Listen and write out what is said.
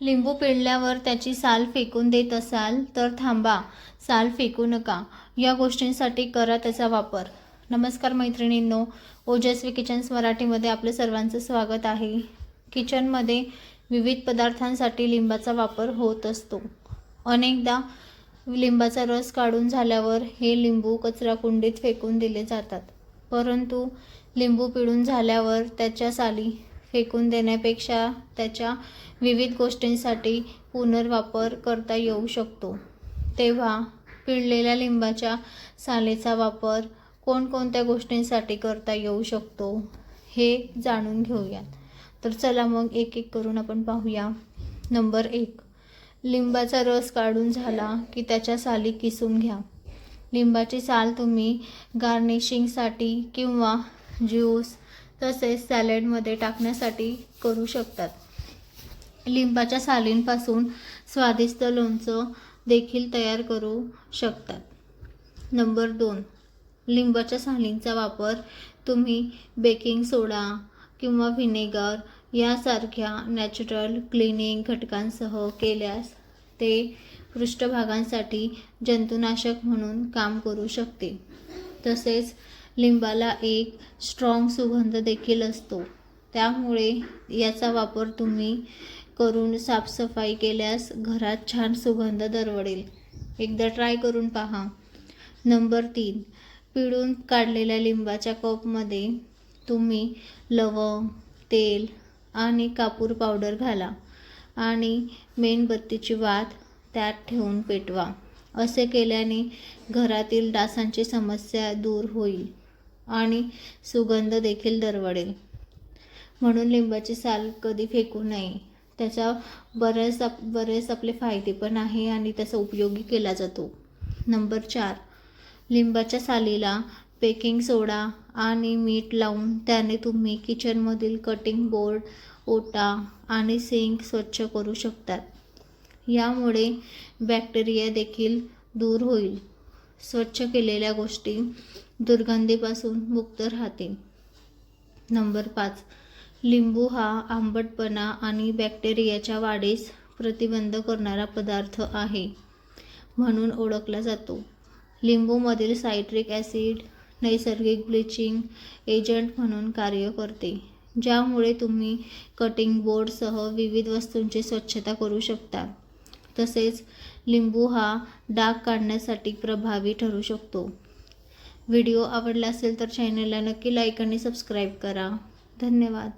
लिंबू पिळल्यावर त्याची साल फेकून देत असाल तर थांबा साल फेकू नका. या गोष्टींसाठी करा त्याचा वापर. नमस्कार मैत्रिणींनो ओजस्वी किचन्स मराठीमध्ये आपलं सर्वांचं स्वागत आहे. किचनमध्ये विविध पदार्थांसाठी लिंबाचा वापर होत असतो. अनेकदा लिंबाचा रस काढून झाल्यावर हे लिंबू कचरा कुंडीत फेकून दिले जातात. परंतु लिंबू पिळून झाल्यावर त्याच्या साली फेकून देण्यापेक्षा त्याच्या विविध गोष्टींसाठी पुनर्वापर करता येऊ शकतो. तेव्हा पिळलेल्या लिंबाच्या सालेचा वापर कोणकोणत्या गोष्टींसाठी करता येऊ शकतो हे जाणून घेऊयात. तर चला मग एक एक करून आपण पाहूया. नंबर एक. लिंबाचा रस काढून झाला की त्याच्या साली किसून घ्या. लिंबाची साल तुम्ही गार्निशिंगसाठी किंवा ज्यूस तसेच सॅलडमध्ये टाकण्यासाठी करू शकतात. लिंबाच्या सालींपासून स्वादिष्ट लोणचं देखील तयार करू शकतात. नंबर दोन लिंबाच्या सालींचा वापर तुम्ही बेकिंग सोडा किंवा व्हिनेगर यासारख्या नॅचरल क्लिनिंग घटकांसह केल्यास ते पृष्ठभागांसाठी जंतुनाशक म्हणून काम करू शकते. तसेच लिंबाला एक स्ट्रॉंग सुगंध देखील असतो. त्यामुळे याचा वापर तुम्ही करून साफसफाई केल्यास घरात छान सुगंध दरवडेल. एकदा ट्राय करून पहा. नंबर तीन. पिळून काढलेल्या लिंबाच्या कपमध्ये तुम्ही लवंग तेल आणि कापूर पावडर घाला आणि मेणबत्तीची वात त्यात ठेवून पेटवा. असे केल्याने घरातील डासांची समस्या दूर होईल. आणि सुगंध देखील दरवडेल म्हणून लिंबाची साल कधी फेकू नये. त्याचा बरेच आप बरेच आपले फायदे पण आहे आणि त्याचा उपयोगी केला जातो. नंबर चार. लिंबाच्या सालीला बेकिंग सोडा आणि मीठ लावून त्याने तुम्ही किचनमधील कटिंग बोर्ड ओटा आणि सिंक स्वच्छ करू शकतात. यामुळे बॅक्टेरिया देखील दूर होईल. स्वच्छ केलेल्या गोष्टी दुर्गंधीपासून मुक्त राहतील. नंबर पाच. लिंबू हा आंबटपणा आणि बॅक्टेरियाच्या वाढीस प्रतिबंध करणारा पदार्थ आहे म्हणून ओळखला जातो. लिंबूमधील सायट्रिक ॲसिड नैसर्गिक ब्लिचिंग एजंट म्हणून कार्य करते ज्यामुळे तुम्ही कटिंग बोर्डसह विविध वस्तूंची स्वच्छता करू शकता. तसेच लिंबू हा डाग काढण्यासाठी प्रभावी ठरू शकतो. व्हिडिओ आवडला असेल तर चॅनलला नक्की लाईक आणि सबस्क्राईब करा. धन्यवाद.